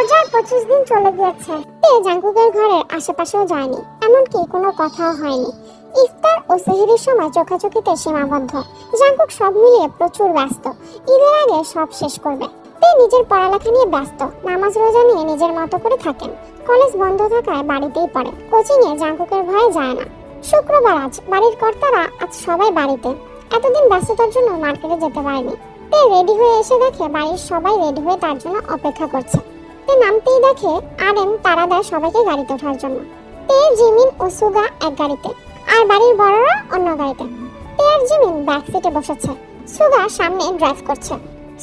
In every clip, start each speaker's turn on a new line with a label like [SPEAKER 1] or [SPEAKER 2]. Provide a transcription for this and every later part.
[SPEAKER 1] করেছে তে জাঙ্কুকের ঘরের আশেপাশেও যায়নি, এমনকি কোনো কথাও হয়নি। ইফতার ও সেহরির সময় চোখাচোখিতে সীমাবদ্ধ। জাঙ্কুক সব মিলিয়ে প্রচুর ব্যস্ত। ঈদের আগে সব শেষ করবে। তে নিজের পড়ালেখা নিয়ে ব্যস্ত। নামাজ রোজা নিয়ে নিজের মতো করে থাকেন। কলেজ বন্ধ থাকায় বাড়িতেই পড়ে। কোচিংয়ে জাঙ্কুকের ভয়ে যায় না। শুক্রবার আজ বাড়ির কর্তারা আজ সবাই বাড়িতে। এতদিন ব্যস্ততার জন্য মার্কেটে যেতে পারেনি। তে রেডি হয়ে এসে দেখে বাড়ির সবাই রেডি হয়ে তার জন্য অপেক্ষা করছে। তে নামতেই দেখে আর এম তারা দেয় সবাইকে গাড়িতে ওঠার জন্য। তে, জিমিন ও সুগা এক গাড়িতে, আর বাড়ির বড়রা অন্য গাড়িতে। তে আর জিমিন ব্যাক সিটে বসেছে। সুগা সামনে ড্রাইভ করছে।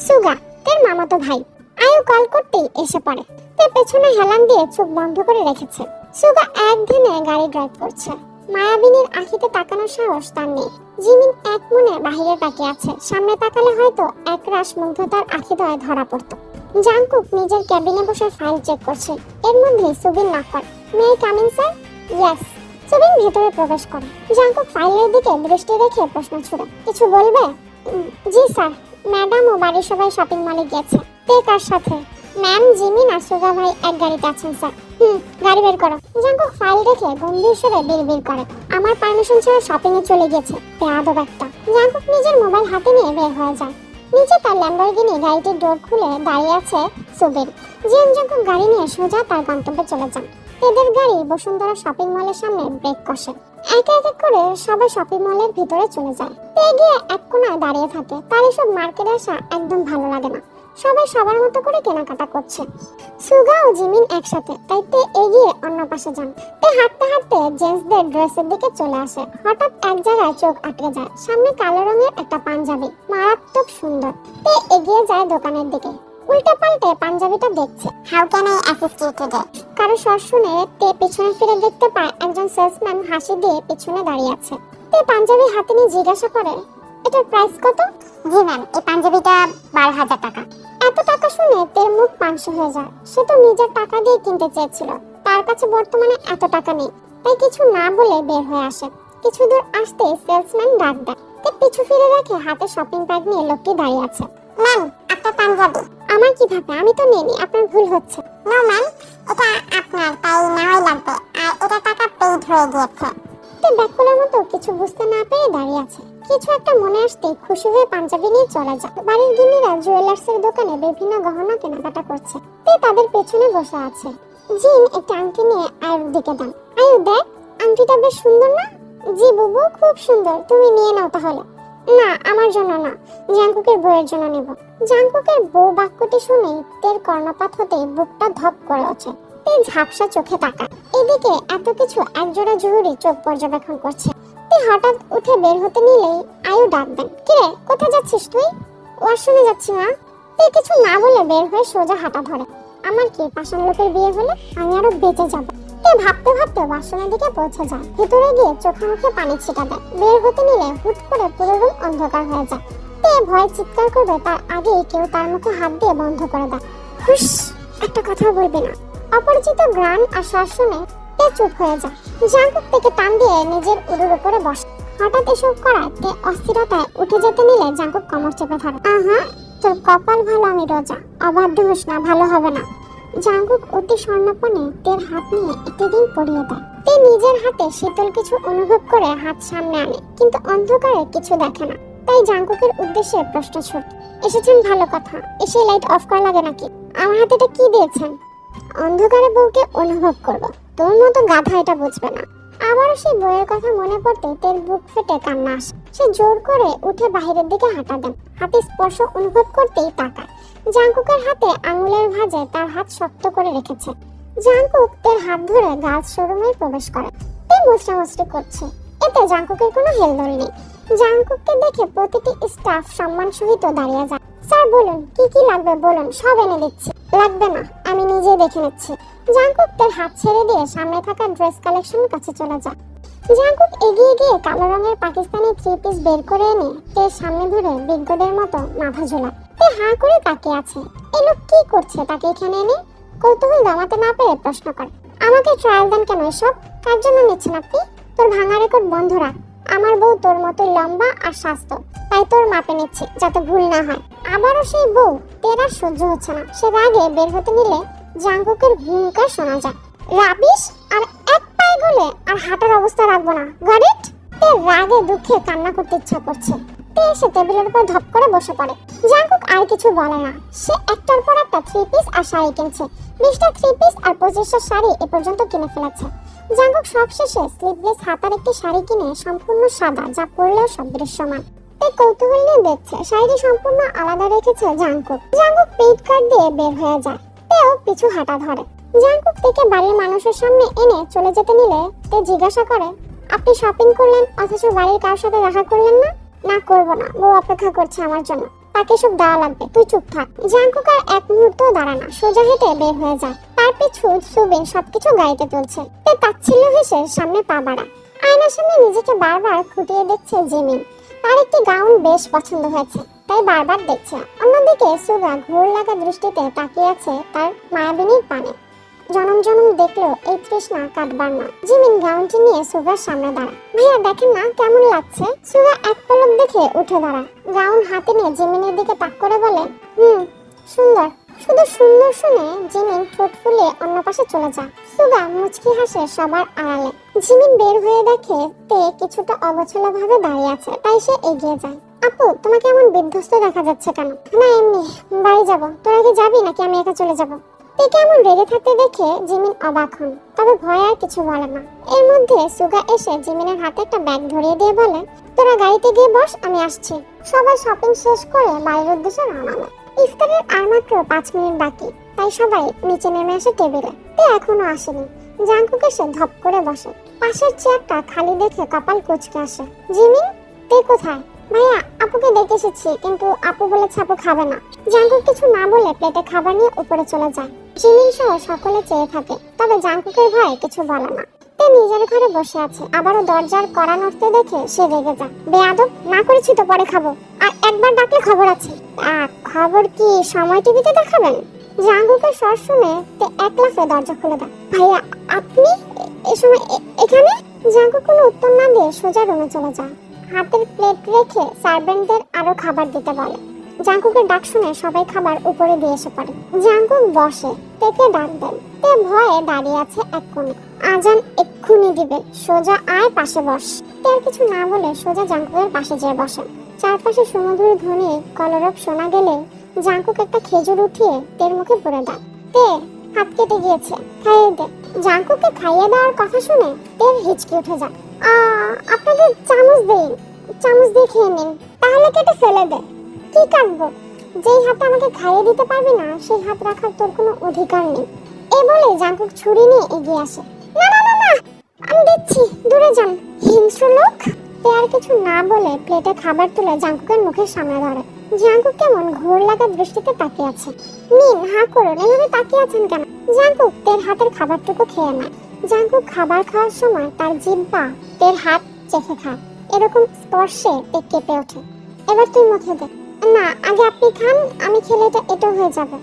[SPEAKER 1] সুগা, তের মামাতো ভাই, আয়ু কল করতেই এসে পড়ে। তে পেছনে হেলান দিয়ে চোখ বন্ধ করে রেখেছে। সুগা এক ধিনে গাড়ি ড্রাইভ করছে। মায়াবিনীর আখিতে তাকানোর সাহস তার নেই। জিমিন এক মনে বাহিরে তাকিয়ে আছে। সামনে তাকালে হয়তো এক রাশ মুগ্ধতার আখিদয়ে ধরা পড়তো। জাংকুক নিজের ক্যাবিনে বসে ফাইল চেক করছে। এর মধ্যে সুবিন নক করে may coming sir yes Subin ভেতরে প্রবেশ করে। জাংকুক ফাইলের দিকে দৃষ্টি রেখে প্রশ্ন ছুড়ে। কিছু বলবে? জি স্যার ম্যাডাম ও বাড়ির সবাই শপিং মলে গিয়েছে তে কার সাথে? ম্যাম জিমিন আর সুগা ভাই এক গাড়িতে আছেন স্যার হুম, গাড়ি বের করো। জাঙ্কুক ফাইল রেখে গম্ভীর সুরে বিড়বিড় করে। আমার পারমিশন ছাড়া শপিং এ চলে গেছে। বেয়াদব একটা। জাঙ্কুক নিজের মোবাইল হাতে নিয়ে বের হয়ে যায়। নিচে তার ল্যাম্বরগিনি গাড়িটির ডোর খুলে দাঁড়িয়ে আছে জিয়ান যখন গাড়ি নিয়ে সোজা তার গন্তব্যে চলে যান। এদের গাড়ি বসুন্ধরা শপিং মলের সামনে ব্রেক কষে। একে এক করে সবাই শপিং মলের ভিতরে চলে যায়। তে গিয়ে এক কোনায় দাঁড়িয়ে থাকে। তার এসব মার্কেটে আসা একদম ভালো লাগে না। সবাই সবার মতো করে কেনাকাটা করছে। সুগা ও জিমিন একসাথে তাই তে এগিয়ে অন্য পাশে যান। তে হাঁটতে হাঁটতে জেন্টসদের ড্রেসের দিকে চলে আসে। হঠাৎ এক জায়গায় চোখ আটকে যায়। সামনে কালো রঙের একটা পাঞ্জাবি মারাত্মক সুন্দর। তে এগিয়ে যায় দোকানের দিকে। উল্টে পাল্টে পাঞ্জাবিটা দেখছে। How can I assist you today কারও স্বর শুনে তে পেছনে ফিরে দেখতে পায় একজন সেলসম্যান হাসি দিয়ে পেছনে দাঁড়িয়ে আছে। তে পাঞ্জাবি হাতে নিয়ে জিজ্ঞাসা করে এটার প্রাইস কত? জি ম্যাম এই পাঞ্জাবিটা বারো হাজার টাকা। এত টাকা শুনে তের মুখ পাংশু হয়ে যায়। সে তো নিজের টাকা দিয়ে কিনতে চেয়েছিল। তার কাছে বর্তমানে এত টাকা নেই। তাই কিছু না বলে বের হয়ে আসে। কিছু দূর আসতে সেলসম্যান ডাক দেয়। তে পিছু ফিরে দেখে হাতে শপিং ব্যাগ নিয়ে লোকটি দাঁড়িয়ে আছে। ম্যাম আপনার পাঞ্জাবি। আমার কি ভাবে আমি তো নেইনি আপনার ভুল হচ্ছে। নো ম্যাম এটা আপনার তাই নেওয়াই লাগবে। আর এটা টাকা পেইড হয়ে গিয়েছে। তে ব্যাকুলের মতো কিছু বুঝতে না পেরে দাঁড়িয়ে আছে। কিছু একটা মনে আসতেই খুশি হয়ে পাঞ্জাবি নিয়ে চলে যায়। বাড়ির গিন্নিরা জুয়েলার্সের দোকানে বিভিন্ন গহনা কেনাকাটা করছে। তে তাদের পেছনে বসে আছে। জিন একটা আংটি নিয়ে আয়ুর দিকে দেন আয়ু, দেখ, আংটিটা বেশ সুন্দর না? জি বুবু, খুব সুন্দর। তুমি নিয়ে নাও তাহলে। না, আমার জন্য না। জাঙ্কুকের বউয়ের জন্য নেব। জাঙ্কুকের বউ বাক্যটি শুনে তের কর্ণপাত হতে বুকটা ধপ করে ওঠে। তে ঝাপসা চোখে তাকায়। এদিকে এত কিছু একজোড়া জরুরি চোখ পর্যবেক্ষণ করছে। হঠাৎ উঠে বের হতে নিলেই আয়ু ডাক দেন। কিরে কোথায় যাচ্ছিস তুই? ওয়াশরুমে যাচ্ছি না তুই কিছু না বলে বের হয়ে সোজা হাঁটা ধরে। আমার কি পাষাণ লোকের বিয়ে হলে আমি আরও বেঁচে যাব? তে ভাবতে ভাবতে ওয়াশরুমের দিকে পৌঁছে যায়। ভিতরে গিয়ে চোখে মুখে পানি ছিটা দেয়। বের হতে নিলে হুট করে পুরো রুম অন্ধকার হয়ে যায়। তে ভয় চিৎকার করবে তার আগেই কেউ তার মুখে হাত দিয়ে বন্ধ করে দেয়। হুস একটা কথা বলবি না। অপরিচিত গ্রান আর শুনে তে চুপ হয়ে যায়। জাঙ্কুক থেকে টান দিয়ে নিজের উড়ুর উপরে বসে। হঠাৎ এসব করায় তে অস্থিরতায় উঠে যেতে নিলে জাঙ্কুক কমর চেপে ধরে। আহা, তোর কপাল ভালো আমি রোজা, অবাধ্য হোস না, ভালো হবে না। জাঙ্কুক অতি স্বর্ণপণে তের হাত নিয়ে একটি দিন পরিয়ে দেয়। তে নিজের হাতে শীতল কিছু অনুভব করে হাত সামনে আনে, কিন্তু অন্ধকারে কিছু দেখে না। তাই জাঙ্কুকের উদ্দেশ্যে প্রশ্ন ছোট, এসেছেন ভালো কথা এসে লাইট অফ করা লাগে নাকি? আমার হাতে এটা কি দিয়েছেন? অন্ধকারে বউকে অনুভব করব। তোর মতো গাধা এটা বুঝবে না। সেই বইয়ের কথা মনে পড়তে তের বুক ফেটে কান্না আসে। সে জোর করে উঠে বাইরের দিকে হাঁটা দেন হাতে স্পর্শ অনুভব করতেই তাকায়। জাঙ্কুকের হাতে আঙুলের ভাঁজে তার হাত শক্ত করে রেখেছে। জাঙ্কুক তের হাত ধরে গার্লস শোরুমে প্রবেশ করে। তে মুচড়া করছে। এতে জাঙ্কুকের কোনো হেলদোল নেই। জাঙ্কুককে দেখে প্রতিটি স্টাফ সম্মান সহিত দাঁড়িয়ে যায়। স্যার, বলুন, কি কি লাগবে? বলুন, সব এনে দিচ্ছি। লাগবে না, আমি নিজে দেখে নিচ্ছি। জাঙ্কুক তার হাত ছেড়ে দিয়ে সামনে থাকা ড্রেস কালেকশনের কাছে চলে যায় জাঙ্কুক এগিয়ে গিয়ে কালো রঙের পাকিস্তানি থ্রি পিস বের করে এনে তের সামনে ধরে বিজ্ঞদের মতো মাথা ঝোলা। তে হাঁ করে তাকিয়ে আছে। এ লোক কি করছে তাকে এখানে এনে? কৌতূহল দামাতে না পেরে প্রশ্ন করে। আমাকে ট্রায়াল দেন কেন এসব? কার জন্য নিচ্ছেন আপনি? তোর ভাঙা রেকর্ড বন্ধ রাখ। আমার বউ তোর মতো লম্বা আর স্বাস্থ্য। তাই তোর মাপে নিচ্ছে, যাতে ভুল না হয়। আবারও সেই বউ, তের আর সহ্য হচ্ছে না। সে রাগে বের হতে নিলে জাঙ্কুকের হুঙ্কার শোনা যায়। রাবিশ আর এক পায়ে গলে আর হাঁটার অবস্থা রাখব না। গট ইট তে রাগে দুঃখে কান্না করতে ইচ্ছা করছে। তে এসে টেবিলের উপর ধপ করে বসে পড়ে। জাঙ্কুক আর কিছু বলে না। সে একটার পর একটা থ্রি পিস আর শাড়ি কিনছে। বিশটা থ্রি পিস আর পঁচিশটা শাড়ি এ পর্যন্ত কিনে ফেলেছে। জাঙ্কুক সবশেষে স্লিভলেস হাতার একটি শাড়ি কিনে সম্পূর্ণ সাদা, যা পরলেও সব দৃশ্যমান। তে কৌতূহল নিয়ে দেখছে। শাড়িটি সম্পূর্ণ আলাদা রেখেছে পেইড কার্ড দিয়ে বের হয়ে যায়। তেও পিছু হাঁটা ধরে। থেকে বাড়ির মানুষের সামনে এনে চলে যেতে নিলে তে জিজ্ঞাসা করে, আপনি শপিং করলেন অথচ বাড়ির কারোর সাথে দেখা করলেন না? না না। বউ অপেক্ষা করছে আমার জন্য। তাকে সব দেওয়া লাগবে। তুই চুপ থাক। আর এক মুহূর্ত সোজা হেঁটে বের হয়ে যায়। তার পিছু সুবিন সবকিছু গাড়িতে তুলছে। তে তাচ্ছিল্য হেসে সামনে পা আয়নার সামনে নিজেকে বারবার খুঁটিয়ে দেখছে জিমিন। তার একটি গাউন বেশ পছন্দ হয়েছে, তাই বারবার দেখছে। অন্যদিকে সুগা ঘোর লাগা দৃষ্টিতে তাকিয়ে আছে তার মায়াবিনীর পানে। জনম জনম দেখলেও এই তৃষ্ণা কাটবার না। জিমিন গাউনটি নিয়ে সুগার সামনে দাঁড়ায়। ভাইয়া, দেখেন না কেমন লাগছে? সুগা এক পলক দেখে উঠে দাঁড়ায়। গাউন হাতে নিয়ে জিমিনের দিকে তাক করে বলে, হুম, সুন্দর। শুধু সুন্দর শুনে জিমিন ঠোঁট ফুলে অন্য পাশে চলে যায়। সুগা মুচকি হাসে সবার আড়ালে। জিমিন বের হয়ে দেখে তে কিছুটা অগোছালো ভাবে দাঁড়িয়ে আছে, তাই সে এগিয়ে যায়। আপু, তোমাকে এমন বিধ্বস্ত দেখা যাচ্ছে কেন? না, এমনি। বাড়ি যাব। তোরা কি যাবি নাকি আমি একা চলে যাব? তে কেমন রেগে থাকতে দেখে জিমিন অবাক হন, তবে ভয় আর কিছু বলে না। এর মধ্যে সুগা এসে জিমিনের হাতে একটা ব্যাগ ধরিয়ে দিয়ে বলে, তোরা গাড়িতে গিয়ে বস, আমি আসছি। সবাই শপিং শেষ করে বাড়ির উদ্দেশ্যে রওনা দেয়। ইফতারের আর মাত্র পাঁচ মিনিট বাকি, তাই সবাই নিচে নেমে আসে টেবিলে। তে এখনও আসেনি। জাঙ্কুক এসে ধপ করে বসে। পাশের চেয়ারটা খালি দেখে কপাল কুচকে আসে। জিমিন তে কোথায়? ভাইয়া, আপুকে দেখে এসেছি, কিন্তু আপু বলেছে আপু খাবে না। জাঙ্কুক কিছু না বলে প্লেটে খাবার নিয়ে উপরে চলে যায়। জিমিন সহ সকলে চেয়ে থাকে, তবে জাঙ্কুকের ভয়ে কিছু বলে না। নিজের ঘরে বসে আছে। আবারও দরজার কড়া নড়তে দেখে সে রেগে যায়। বেয়াদব, না করেছি তো পরে খাব। আর একবার ডাকলে খবর আছে। খবর কি সময় টিভিতে দেখাবেন? জাঙ্গুকের স্বর শুনে তে এক লাফে দরজা খুলে দেয়। ভাইয়া, আপনি এ সময় এখানে? জাঙ্গু কোনো উত্তর না দিয়ে সোজা রুমে চলে যায়। হাতের প্লেট রেখে সার্ভেন্টদের আরও খাবার দিতে বলে। জাঙ্কুকের ডাক শুনে সবাই খাবার উপরে দিয়ে এসে পড়ে। জাঙ্কুক বসে তেকে ডাক দেন। তে ভয়ে দাঁড়িয়ে আছে এক কোণে। আজান এক্ষুনি দিবে, সোজা আয় পাশে বস। তে আর কিছু না বলে সোজা জাঙ্কুকের পাশে যেয়ে বসে। চারপাশে সমুদ্রের ধ্বনি, কলরব শোনা গেলে জাঙ্কুক একটা খেজুর উঠিয়ে তের মুখে পড়ে দেয়। তে হাত কেটে গিয়েছে, খাইয়ে দে। জাঙ্কুকে খাইয়ে দেওয়ার কথা শুনে তের হিচকি উঠে যায়। আপনাদের চামচ দেই চামচ দিয়ে খেয়ে নিন। তাহলে কেটে ফেলে দে। কি কাটবো? যেই হাতে আমাকে খাইয়ে দিতে পারবে না, সেই হাত রাখার তোর কোনো অধিকার নেই। এ বলে জাঙ্কুক ছুরি নিয়ে এগিয়ে আসে। না না না না! আমি দিচ্ছি, দূরে যান। হিংস্র লোক? আর কিছু না বলে প্লেটে খাবার তুলে জাঙ্কুকের মুখের সামনে ধরে। জাঙ্কুক কেমন ঘোর লাগা দৃষ্টিতে তাকিয়ে আছে। নিন হা করুন এভাবে তাকিয়ে আছেন কেন? জাঙ্কুক তের হাতের খাবারটুকু খেয়ে নেয়। জাঙ্কুক খাবার খাওয়ার সময় তার জিহ্বা তের হাত চেখে খায়। এরকম স্পর্শে তে কেঁপে ওঠে। এবার তুই মুখে দে। না, আগে আপনি খান, আমি খেলে এটা এটো হয়ে যাবে।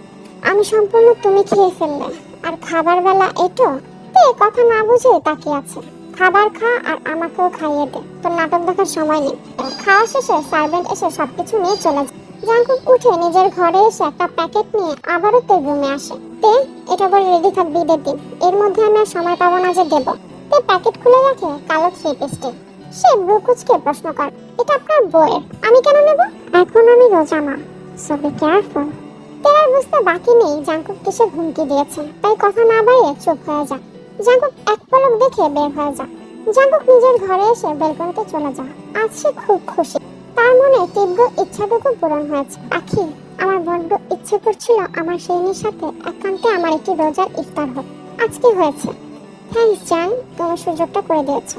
[SPEAKER 1] আমি সম্পূর্ণ তুমি খেয়ে ফেললে। আর খাবার বেলা এটো? তে, কথা না বুঝে তাকিয়ে আছে। খাবার খা আর আমাকেও খাইয়ে দে। তোর নাটক দেখার সময় নেই। খাওয়া শেষে সার্ভেন্ট এসে সবকিছু নিয়ে চলে যায়। জাঙ্কুক উঠে নিজের ঘরে এসে একটা প্যাকেট নিয়ে আবারও তোর রুমে আসে। তে, এটা বলে রেডি থাকবি ঈদের দিন। এর মধ্যে আমি আর সময় পাবো না যে দেবো। তে, প্যাকেট খুলে রাখে কালো থ্রি পিসটি। সে ব্রুকুচকে প্রশ্ন করে, এটা আপনার বইয়ের। আমি কেন নেব? এখন আমি রোজা মা সো বি কেয়ারফুল তেরার বুঝতে বাকি নেই, জাঙ্কুক কিসের হুমকি দিয়েছে। তাই কথা না বাড়িয়ে চুপ হয়ে যায় জাঙ্কুক এক পলক দেখে বের হয়ে যায় জাঙ্কুক নিজের ঘরে এসে বেলকনিতে চলে যায় আজ সে খুব খুশি। তার মনে তীব্র ইচ্ছাটুকু পূরণ হয়েছে। আখি, আমার বড্ড ইচ্ছে করছিল আমার সেইনির সাথে একান্তে আমার একটি রোজার ইফতার হোক। আজকে হয়েছে? থ্যাঙ্কস জান তোমার সুযোগটা করে দিয়েছ।